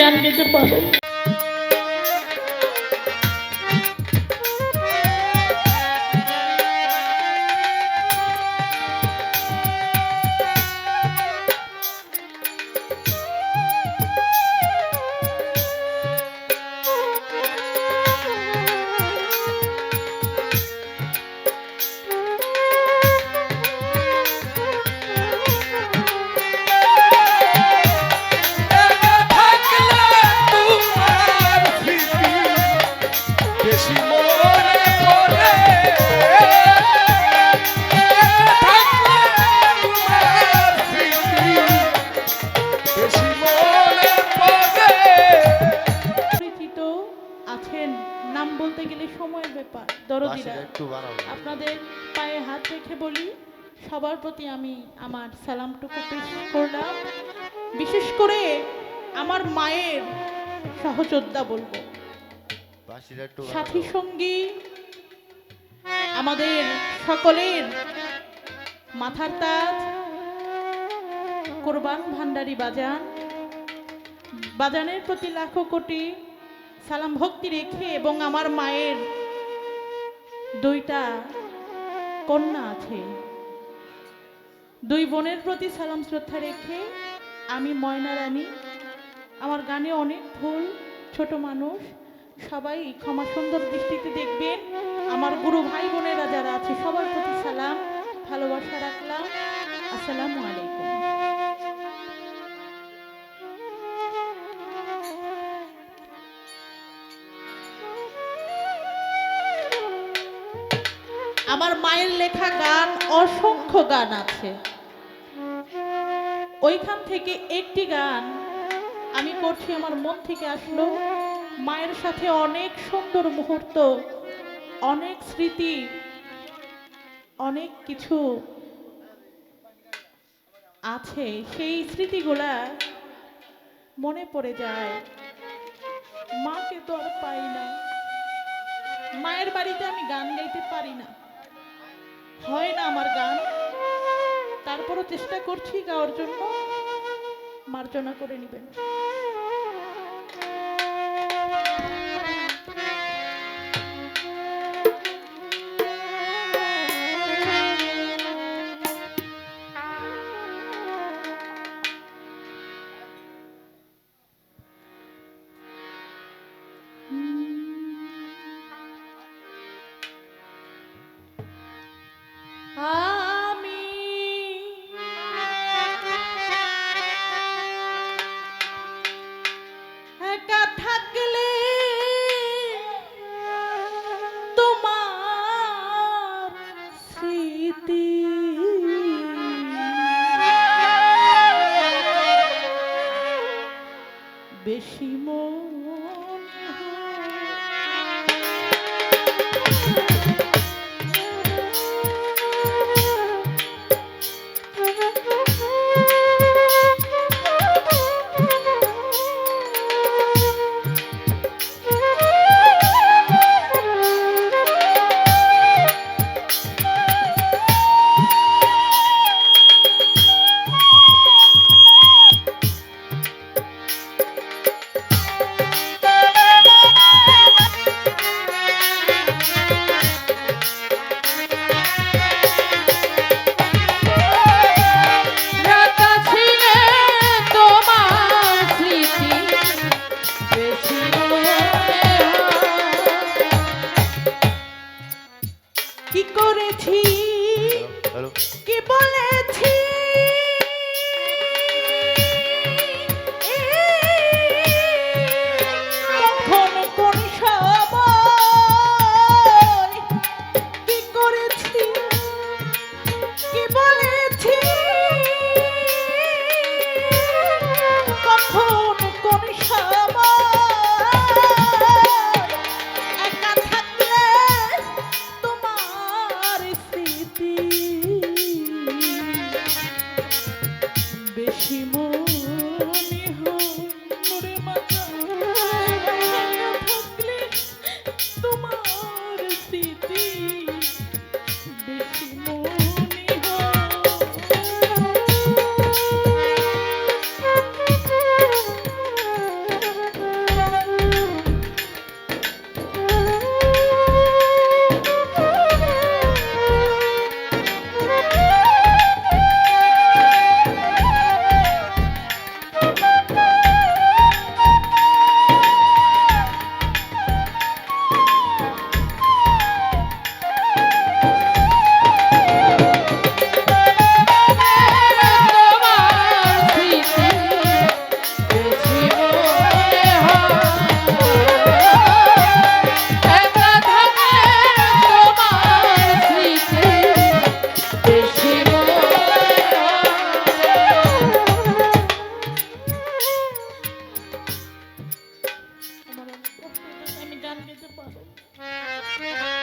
গান গেতে পারেন সবার প্রতি আমি আমার সালামটুকু পেশ করলাম। বিশেষ করে আমার মায়ের সহযোদ্ধা বলব। সাথী সঙ্গী, আমাদের সকলের মাথার তাজ, কোরবান ভান্ডারি বাজান। বাজানের প্রতি লাখো কোটি সালাম ভক্তি রেখে এবং আমার মায়ের দুইটা কন্যা আছে। দুই বোনের প্রতি সালাম শ্রদ্ধা রেখে আমি ময়না রানী আমার গানে অনেক ভুল ছোট মানুষ, সবাই ক্ষমা সুন্দর দৃষ্টিতে দেখবেন। আমার গুরু ভাই বোনেরা যারা আছে, সবার প্রতি সালাম, ভালোবাসা রাখলাম। আসসালামু আলাইকুম। লেখা গান অসংখ্য গান আছে। ওইখান থেকে একটি গান আমি করছি, আমার মন থেকে আসলো। মায়ের সাথে অনেক সুন্দর মুহূর্ত, অনেক স্মৃতি, অনেক কিছু আছে। সেই স্মৃতিগুলা মনে পড়ে যায়। মাকে তো আর পাই না। মায়ের বাড়িতে আমি গান গাইতে পারি না। হয় না আমার গান। তারপরও চেষ্টা করছি গাওয়ার জন্য। মার্জনা করে নেবেন। get the bubble.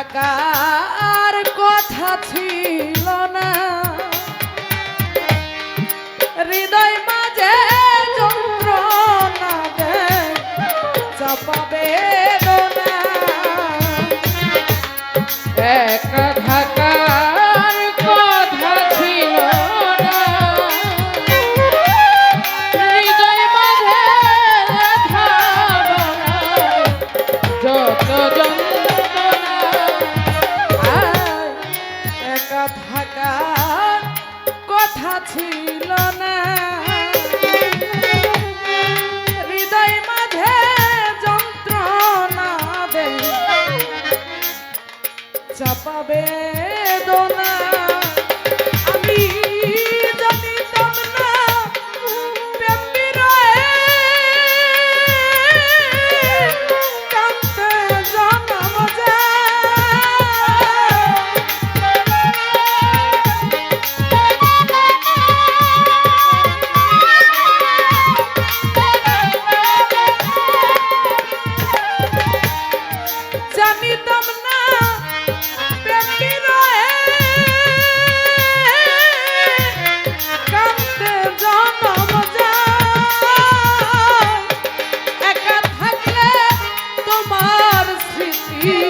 একা স্মৃতি বেশি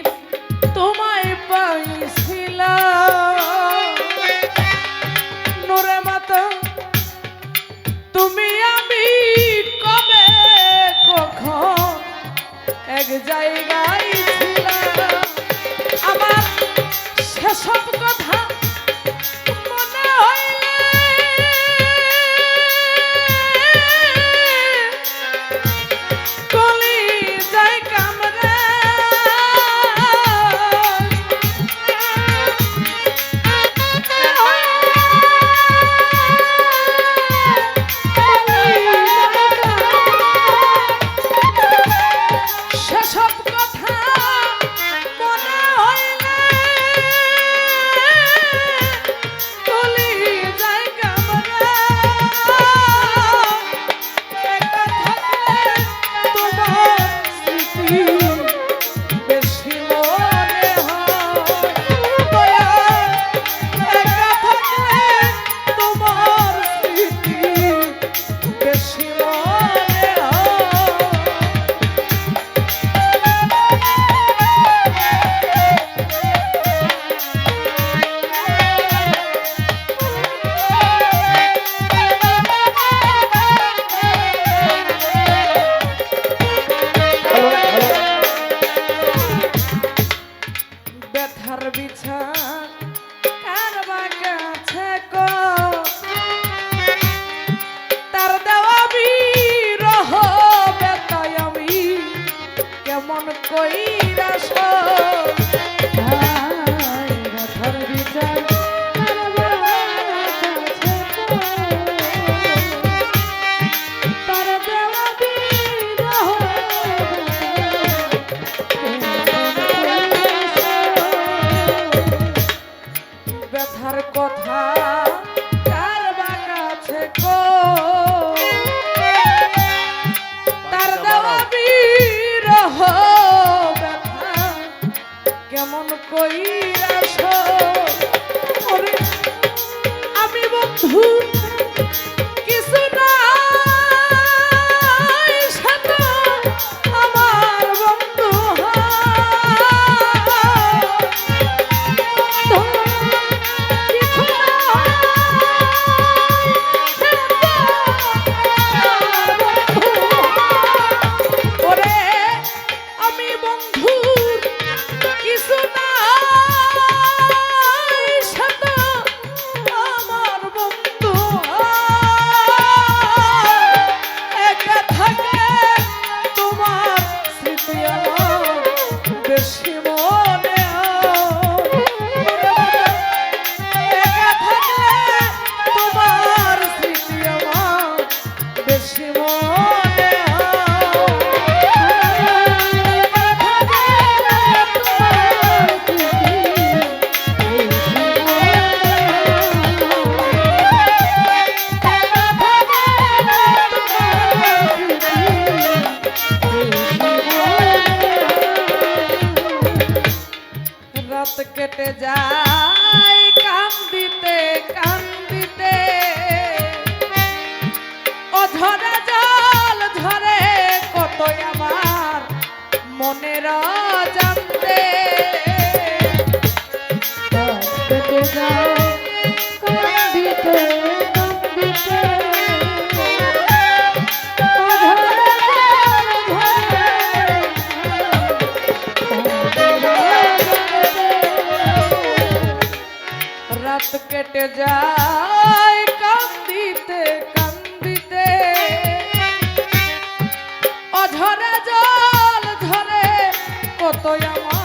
কইরা আমি বন্ধু মনের জানতে যায় কান্দিতে যায়। তো আমার